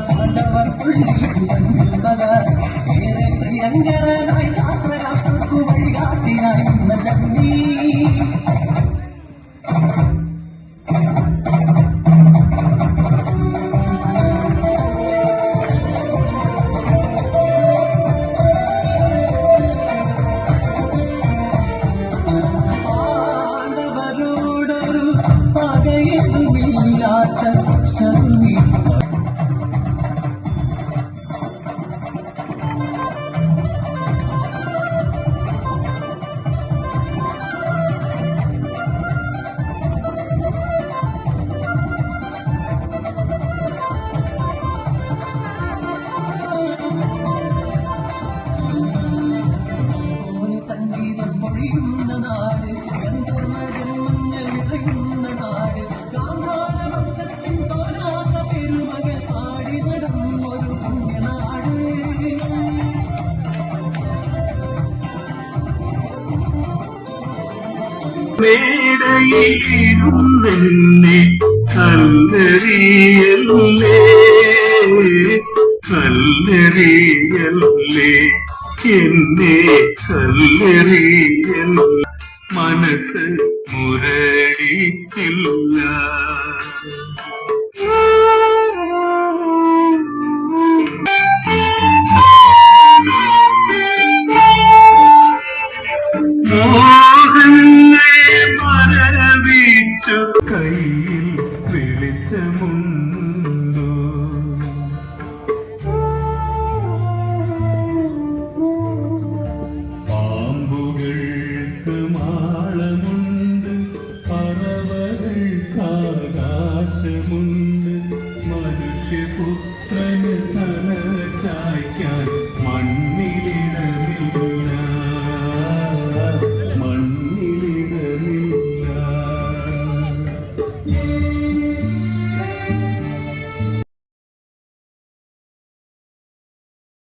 Pandava, Pandava, Pandava, മേടയിരുന്നെന്നെ കല്ലെറിയല്ലേ? കല്ലെറിയല്ലേ? എന്നെ കല്ലെറിയല്ല? മനസ്സ് മുരടിച്ചില്ല. 可以。